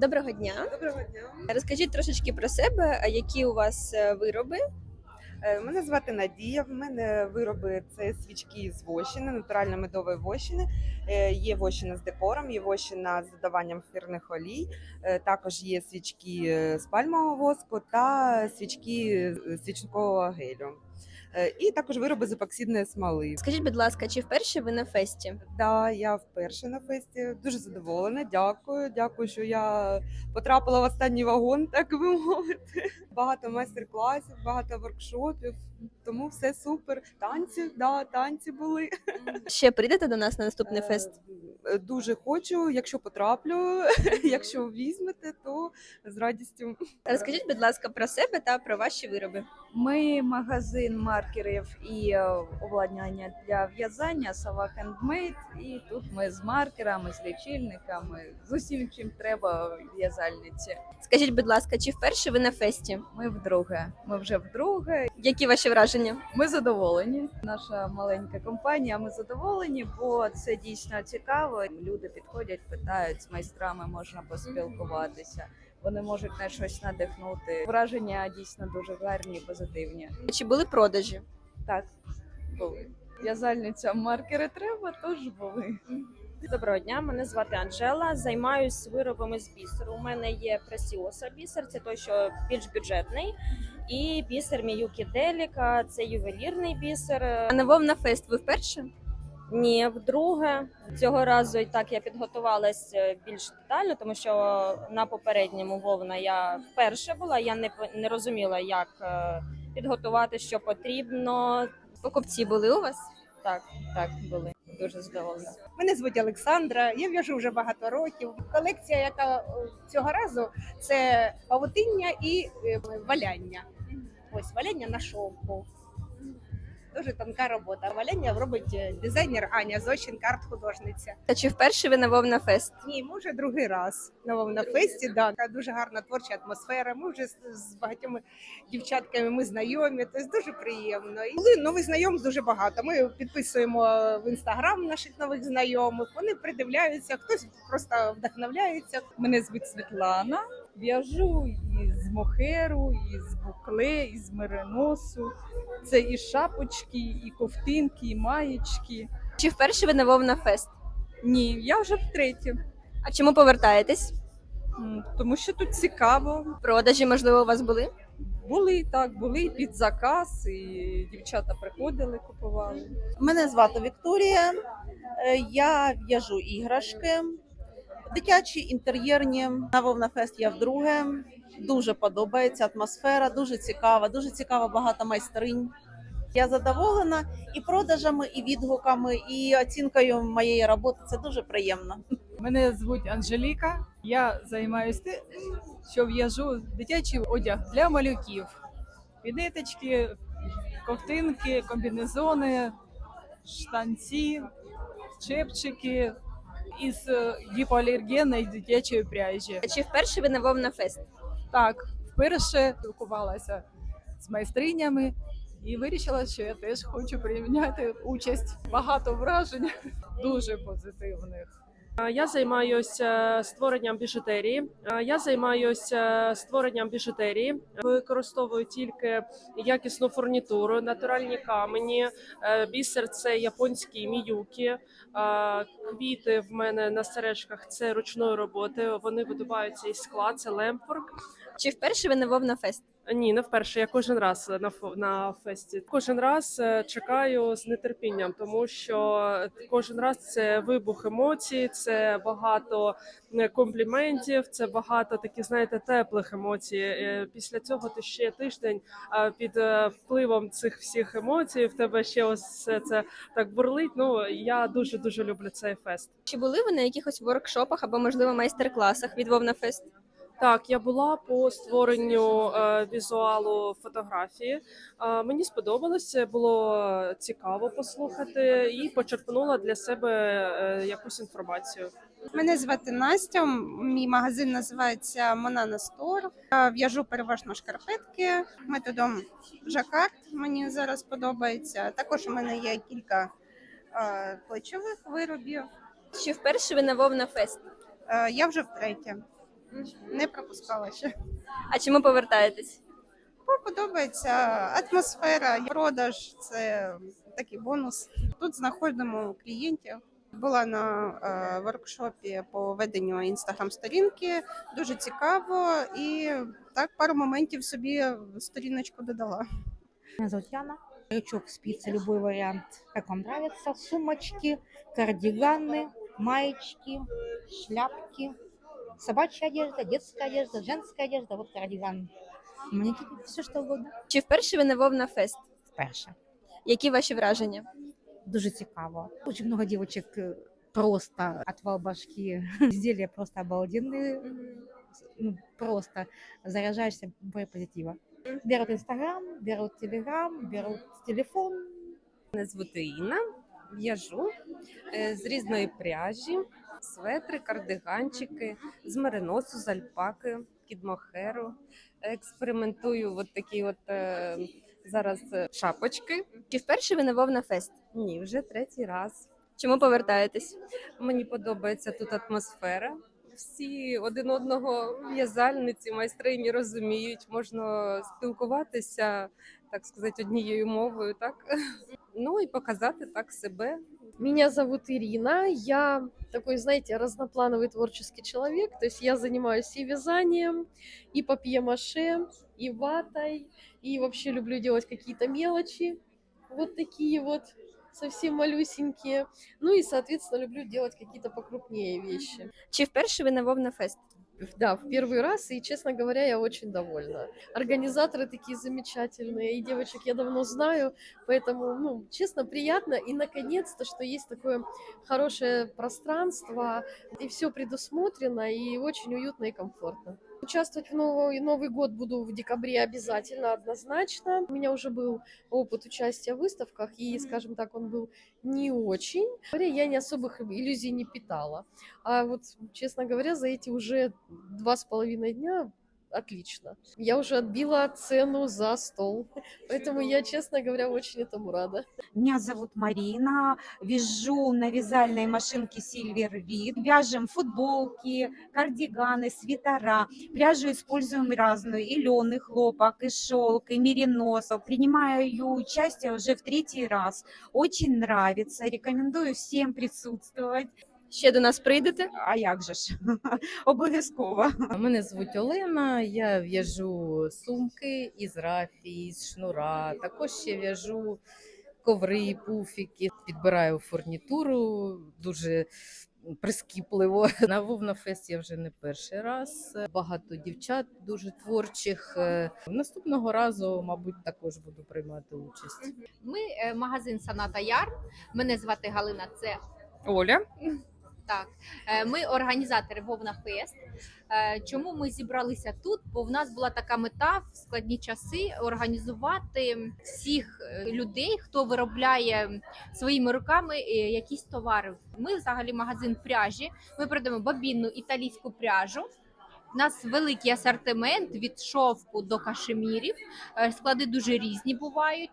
Доброго дня. Доброго дня. Розкажіть трошечки про себе, а які у вас е, вироби? Е, Мене звати Надія. В мене вироби це свічки з вощини, натурально медової вощини. Е, Є вощина з декором, є вощина з додаванням ефірних олій. Е, Також є свічки з пальмового воску та свічки з свічкового гелю. Е, І також вироби з епоксидної смоли. Скажіть, будь ласка, чи вперше ви на фесті? Да, я вперше на фесті. Дуже задоволена. Дякую. Дякую, що я потрапила в останній вагон, так би мовити. Багато майстер-класів, багато воркшопів. Тому все супер. Танці, да, танці були. Ще прийдете до нас на наступний фест? Е, Дуже хочу. Якщо потраплю, якщо візьмете, то з радістю. Розкажіть, будь ласка, про себе та про ваші вироби. Ми магазин маркерів і е, обладнання для в'язання Сава Handmade. І тут ми з маркерами, з лічильниками, з усім, чим треба в'язальниці. Скажіть, будь ласка, чи вперше ви на фесті? Ми вдруге. Ми вже вдруге. Які ваші враження? Ми задоволені. Наша маленька компанія. Ми задоволені, бо це дійсно цікаво. Люди підходять, питають з майстрами, можна поспілкуватися. Вони можуть на щось надихнути. Враження дійсно дуже гарні, і позитивні. Чи були продажі? Так, були. В'язальницям маркери треба, тож були. Доброго дня, мене звати Анжела. Займаюсь виробами з бісеру. У мене є пресіоса бісер, це той, що більш бюджетний, і бісер Міюкі Деліка, це ювелірний бісер. А на Вовна фест ви вперше? Ні, вдруге цього разу і так я підготувалась е, більш детально, тому що на попередньому вовна я вперше була. Я не не розуміла, як е, підготувати, що потрібно. Покупці були у вас? Так, так були дуже задоволена. Мене звуть Олександра. Я в'яжу вже багато років. Колекція, яка е, цього разу, це павутиння і валяння. Ось валяння на шовку. Дуже тонка робота. Валяння робить е, дизайнер Аня Зощенка, арт-художниця. Та чи вперше ви на Вовна фест? Ні, ми вже другий раз на на фесті. Да, така дуже гарна творча атмосфера. Ми вже з, з багатьма дівчатками ми знайомі. Тобто дуже приємно. І були нових знайомств дуже багато. Ми підписуємо в інстаграм наших нових знайомих. Вони придивляються, хтось просто вдохновляється. Мене звуть Світлана. В'яжу із мохеру, із букле, із мериносу. Це і шапочки, і ковтинки, і маєчки. Чи вперше ви на Вовна фест? Ні, я вже втретє. А чому повертаєтесь? М, Тому що тут цікаво. Продажі, можливо, у вас були? Були так, були і під заказ, і дівчата приходили, купували. Мене звати Вікторія. Е, Я в'яжу іграшки, дитячі, інтер'єрні. На Вовнафест я вдруге. Дуже подобається атмосфера, дуже цікава, дуже цікава багато майстринь. Я задоволена і продажами, і відгуками, і оцінкою моєї роботи. Це дуже приємно. Мене звуть Анжеліка. Я займаюся тим, що в'яжу дитячий одяг для малюків. Підеточки, ковтинки, комбінезони, штанці, чепчики із гіпоалергенної дитячої пряжі. Чи вперше ви на Вовна фест? Так, вперше спілкувалася з майстринями і вирішила, що я теж хочу прийняти участь. Багато вражень, дуже позитивних. Е, Я займаюся створенням біжутерії. Е, Я займаюся створенням біжутерії. Використовую тільки якісну фурнітуру, натуральні камені. Е, Бісер це японські міюки. Квіти в мене на сережках це ручної роботи. Вони видуваються із скла, це лемпорк. Чи вперше ви на Вовна фест? Ні, не вперше. Я кожен раз на фо- на фесті. Кожен раз е, чекаю з нетерпінням, тому що кожен раз це вибух емоцій, це багато е, компліментів, це багато таких, знаєте, теплих емоцій. Е, Після цього ти ще тиждень е, під е, впливом цих всіх емоцій. В тебе ще ось все це так бурлить. Ну я дуже дуже люблю цей фест. Чи були ви на якихось воркшопах або, можливо, майстер-класах від Вовна фест? Так, я була по створенню е, візуалу фотографії. Е, мені сподобалося, було цікаво послухати і почерпнула для себе е, якусь інформацію. Мене звати Настя. Мій магазин називається Монана Стор. Я в'яжу переважно шкарпетки методом жакард. Мені зараз подобається. Також у мене є кілька е, плечових виробів. Чи вперше ви на Вовна фест? Е, я вже втретє. Не пропускала ще. А чому повертаєтесь? Бо подобається атмосфера, продаж це такий бонус. Тут знаходимо клієнтів. Була на е, воркшопі по веденню інстаграм-сторінки. Дуже цікаво, і так пару моментів собі сторіночку додала. Меня зовут Яна. Крючок, спицы, любой вариант, как вам нравится. Сумочки, кардиганы, маечки, шляпки, собачья одежда, детская одежда, женская одежда, вот кардиган. Манеки, все что угодно. Чи вперше ви на Вовна Фест? Перше. Які ваші враження? Дуже цікаво. Очень много девочек э, просто отвал башки. Изделия просто обалденные. Ну, просто заряжаешься позитива. Берут Инстаграм, берут Телеграм, берут телефон, Мене звати Інна, в'яжу е, з різної пряжі, светри, кардиганчики, з мериносу, з альпаки, кідмохеру. Експериментую от такі от е, зараз е, шапочки. Чи вперше ви на Вовна Фест? Ні, вже третій раз. Чому повертаєтесь? Мені подобається тут атмосфера. Всі один одного в'язальниці, майстрині розуміють, можна спілкуватися, так сказати, однією мовою, так ну і показати так себе. Меня зовут Ирина. Я такой, знаете, разноплановый творческий человек. То есть я занимаюсь и вязанием, и папье-маше, и ватой, и вообще люблю делать какие-то мелочи. Вот такие вот совсем малюсенькие. Ну и, соответственно, люблю делать какие-то покрупнее вещи. Чи вперше ви на Вовна Фест? Да, в первый раз, и, честно говоря, я очень довольна. Организаторы такие замечательные, и девочек я давно знаю, поэтому, ну, честно, приятно, и, наконец-то, что есть такое хорошее пространство, и все предусмотрено, и очень уютно и комфортно. Участвовать в новый, Новый год буду в декабре обязательно, однозначно. У меня уже был опыт участия в выставках, и, скажем так, он был не очень. Я не особых иллюзий не питала. А вот, честно говоря, за эти уже два с половиной дня отлично. Я уже отбила цену за стол. Поэтому я, честно говоря, очень этому рада. Меня зовут Марина, вяжу на вязальной машинке Silver Vid. Вяжем футболки, кардиганы, свитера. Пряжу используем разную, и лен, и хлопок, и шелк, и мериносов. Принимаю участие уже в третий раз. Очень нравится, рекомендую всем присутствовать. Ще до нас прийдете? А як же ж? Обов'язково. Мене звуть Олена, я в'яжу сумки із рафії, із шнура. Також ще в'яжу коври, пуфіки, підбираю фурнітуру дуже прискіпливо. На Вовнафест я вже не перший раз. Багато дівчат дуже творчих. Наступного разу, мабуть, також буду приймати участь. Ми е, магазин Саната Яр. Мене звати Галина. Це Оля, так. Е, Ми організатори Вовна Фест. Е, Чому ми зібралися тут? Бо в нас була така мета в складні часи організувати всіх е, людей, хто виробляє своїми руками якісь товари. Ми взагалі магазин пряжі. Ми продаємо бабінну італійську пряжу. У нас великий асортимент від шовку до кашемірів. Склади дуже різні бувають.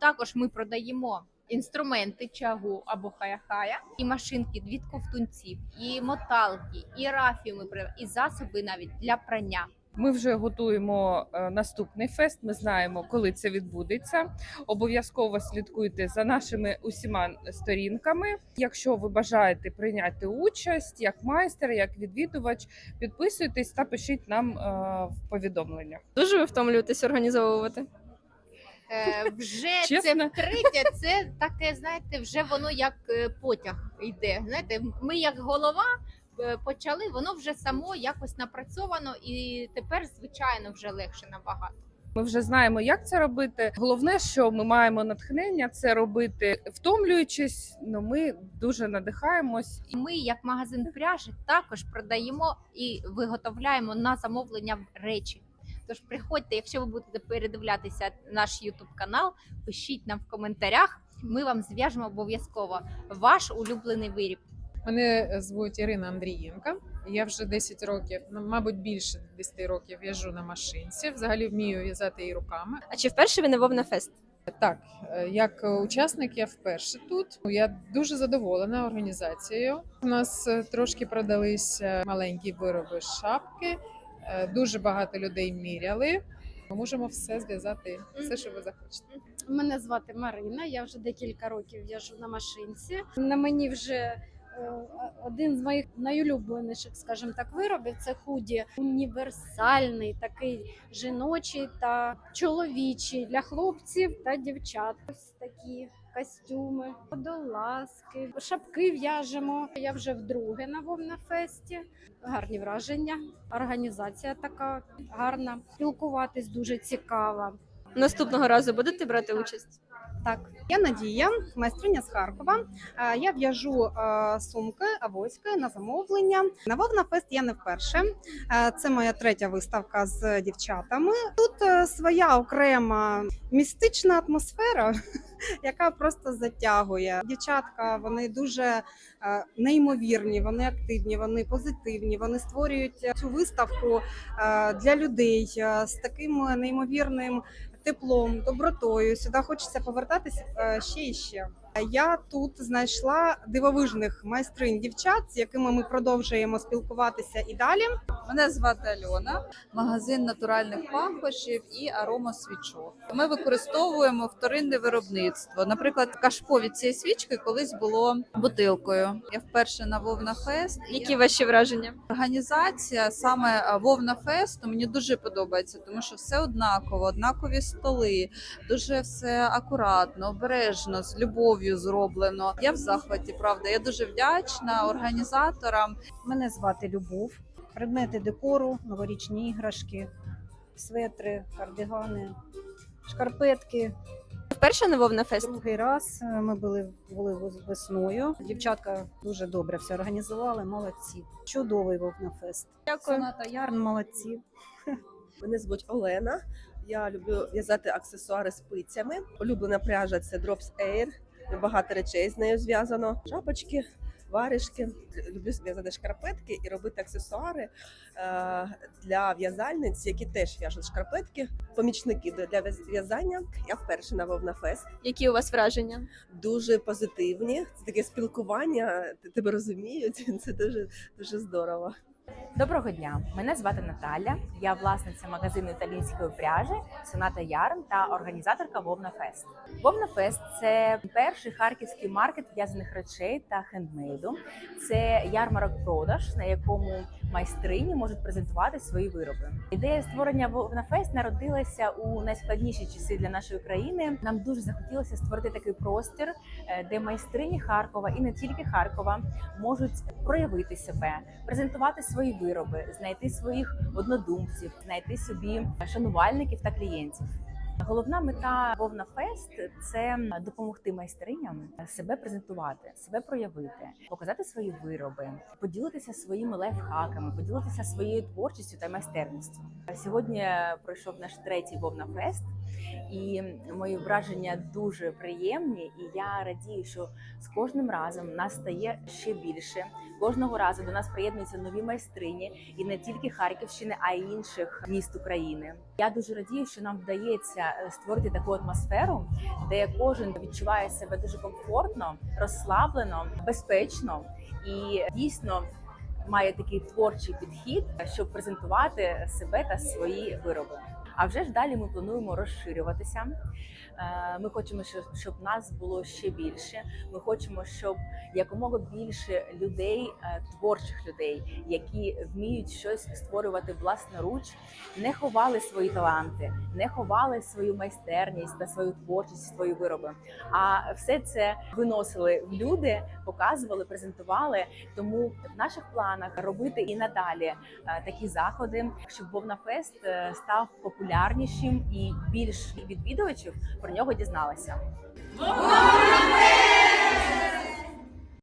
Також ми продаємо інструменти чагу або хая-хая, і машинки від ковтунців, і моталки, і рафі ми і засоби навіть для прання. Ми вже готуємо е, наступний фест. Ми знаємо, коли це відбудеться. Обов'язково слідкуйте за нашими усіма сторінками. Якщо ви бажаєте прийняти участь як майстер, як відвідувач, підписуйтесь та пишіть нам е, в повідомленнях. Дуже ви втомлюєтесь організовувати? Е, вже це Чесно? втретє, це таке, знаєте, вже воно як е, потяг йде. Знаєте, ми як голова е, почали, воно вже само якось напрацьовано, і тепер, звичайно, вже легше набагато. Ми вже знаємо, як це робити. Головне, що ми маємо натхнення це робити, втомлюючись. Ну ми дуже надихаємось. І Ми, як магазин пряжі, також продаємо і виготовляємо на замовлення речі. Тож приходьте, якщо ви будете передивлятися наш Ютуб канал, пишіть нам в коментарях. Ми вам зв'яжемо обов'язково ваш улюблений виріб. Мене звуть Ірина Андрієнка. Я вже 10 років, ну, мабуть, більше 10 років в'яжу на машинці. Взагалі вмію в'язати і руками. А чи вперше ви на Фест? Так, е, як учасник, я вперше тут. Я дуже задоволена організацією. У нас е, трошки продались маленькі вироби шапки. Е, Дуже багато людей міряли. Ми можемо все зв'язати, все, що ви захочете. Мене звати Марина. Я вже декілька років в'яжу на машинці. На мені вже один з моїх найулюбленіших, скажімо так, виробів це худі. Універсальний, такий жіночий та чоловічий для хлопців та дівчат. Ось такі костюми, водолазки, шапки в'яжемо. Я вже вдруге на Вовнафесті. Гарні враження. Організація така гарна. Спілкуватись дуже цікаво. Наступного разу будете брати участь? Так, я Надія, майстриня з Харкова. Е, Я в'яжу е, сумки, авоськи на замовлення. На Вовнафест я не вперше. Е, Це моя третя виставка з дівчатами. Тут своя окрема містична атмосфера, яка просто затягує. Дівчатка вони дуже неймовірні, вони активні, вони позитивні. Вони створюють цю виставку для людей з таким неймовірним теплом, добротою. Сюди хочеться повертатися е, ще і ще. Я тут знайшла дивовижних майстринь дівчат, з якими ми продовжуємо спілкуватися і далі. Мене звати Альона, магазин натуральних пахощів і аромасвічок. Ми використовуємо вторинне виробництво. Наприклад, кашпо від цієї свічки колись було бутилкою. Я вперше на Вовна Фест. Які ваші враження? Організація саме Вовна Фесту мені дуже подобається, тому що все однаково, однакові столи, дуже все акуратно, обережно, з любов'ю зроблено. Я в захваті, правда. Я дуже вдячна організаторам. Мене звати Любов. Предмети декору, новорічні іграшки, светри, кардигани, шкарпетки. Вперше на Вовнафест? Другий раз е, ми були, були весною. Дівчатка дуже добре все організували, молодці. Чудовий вовнафест. Дякую. Соната Ярн, молодці. Мене звуть Олена. Я люблю в'язати аксесуари спицями. Улюблена пряжа це Drops Air. Багато речей з нею зв'язано. Шапочки, варежки. Люблю в'язати шкарпетки і робити аксесуари е, для в'язальниць, які теж в'яжуть шкарпетки. Помічники для в'язання. Я вперше на Вовнафест. Які у вас враження? Дуже позитивні. Це таке спілкування. Тебе розуміють. Це дуже дуже здорово. Доброго дня! Мене звати Наталя. Я власниця магазину італійської пряжі Соната Ярн та організаторка Вовна Фест. Вовна Фест це перший харківський маркет в'язаних речей та хендмейду. Це ярмарок продаж, на якому майстрині можуть презентувати свої вироби. Ідея створення Вовна Фест народилася у найскладніші часи для нашої країни. Нам дуже захотілося створити такий простір, е, де майстрині Харкова і не тільки Харкова можуть проявити себе, презентувати свої вироби, знайти своїх однодумців, знайти собі шанувальників та клієнтів. Головна мета Вовна Фест це допомогти майстриням себе презентувати, себе проявити, показати свої вироби, поділитися своїми лайфхаками, поділитися своєю творчістю та майстерністю. Сьогодні пройшов наш третій Вовна Фест, і мої враження дуже приємні. І я радію, що з кожним разом нас стає ще більше. Кожного разу до нас приєднуються нові майстрині, і не тільки Харківщини, а й інших міст України. Я дуже радію, що нам вдається е, створити таку атмосферу, де кожен відчуває себе дуже комфортно, розслаблено, безпечно і дійсно. Має такий творчий підхід, щоб презентувати себе та свої вироби. А вже ж далі ми плануємо розширюватися. Е, Ми хочемо, щоб, нас було ще більше. Ми хочемо, щоб якомога більше людей, е, творчих людей, які вміють щось створювати власноруч, не ховали свої таланти, не ховали свою майстерність та свою творчість, свої вироби. А все це виносили в люди, показували, презентували. Тому в наших планах робити і надалі е, такі заходи, щоб Вовнафест е, став популярнішим і більш відвідувачів про нього дізналися.